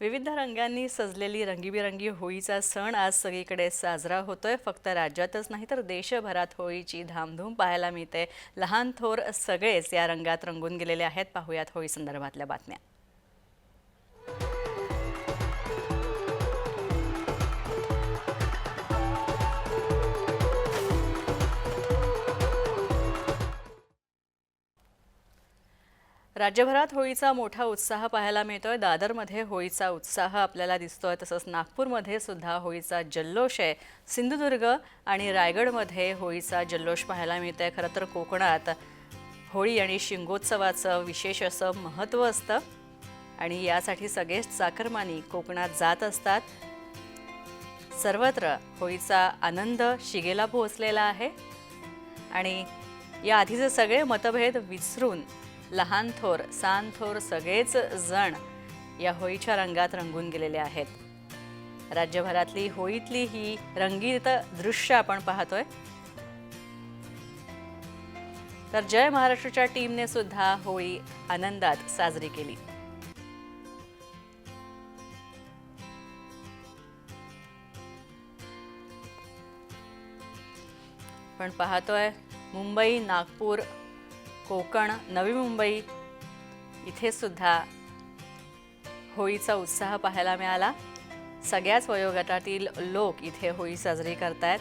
विविध रंगांनी सजलेली रंगीबिरंगी होळीचा सण आज सगळीकडे साजरा होतोय. फक्त राज्यातच नाही तर देशभरात होळीची धामधूम पाहायला मिळते. लहान थोर सगळेच या रंगात रंगून गेलेले आहेत. पाहुयात होळी संदर्भातल्या बातम्या. राज्यभरात होळीचा मोठा उत्साह पाहायला मिळतोय. दादरमध्ये होळीचा उत्साह आपल्याला दिसतोय. तसंच नागपूरमध्ये सुद्धा होळीचा जल्लोष आहे. सिंधुदुर्ग आणि रायगडमध्ये होळीचा जल्लोष पाहायला मिळतंय. खरं तर कोकणात होळी आणि शिंगोत्सवाचं विशेष असं महत्त्व असतं. आणि यासाठी सगळेच चाकरमानी कोकणात जात असतात. सर्वत्र होळीचा आनंद शिगेला पोहोचलेला आहे. आणि या आधीचे सगळे मतभेद विसरून लहान थोर सान थोर सगळेच जण या होळीच्या रंगात रंगून गेलेले आहेत. राज्यभरातली होळीतली ही रंगीत दृश्य आपण पाहतोय. तर जय महाराष्ट्रच्या टीमने सुद्धा होळी आनंदात साजरी केली. पण पाहतोय मुंबई नागपूर कोकण नवी मुंबई इथे सुद्धा होळीचा उत्साह पाहायला मिळाला. सगळ्याच वयोगटातील लोक इथे होळी साजरी करतायत.